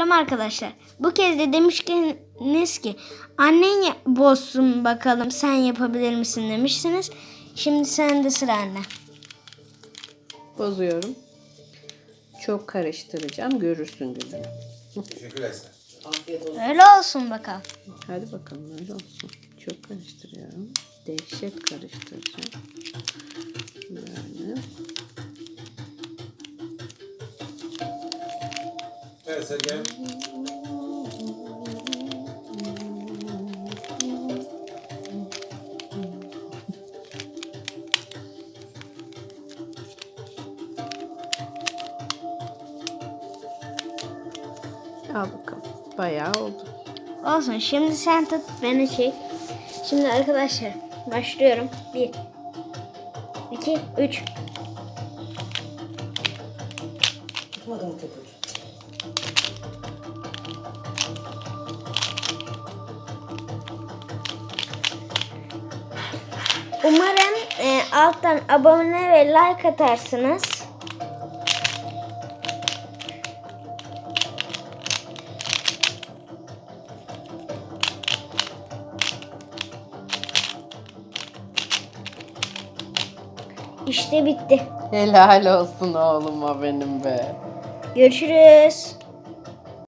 Selam arkadaşlar. Bu kez de demiştiniz ki annen bozsun bakalım sen yapabilir misin demişsiniz. Şimdi sen de sıra anne. Bozuyorum. Çok karıştıracağım. Görürsün gününü. Teşekkür ederim. Öyle olsun bakalım. Hadi bakalım öyle olsun. Çok karıştırıyorum. Dehşet karıştıracağım. Evet Sergen. Al bakalım. Bayağı oldu. Olsun şimdi sen tut beni çek. Şimdi arkadaşlar başlıyorum. 1 2 3 Umarım e, alttan abone ve like atarsınız. İşte bitti. Helal olsun oğluma benim be. Görüşürüz.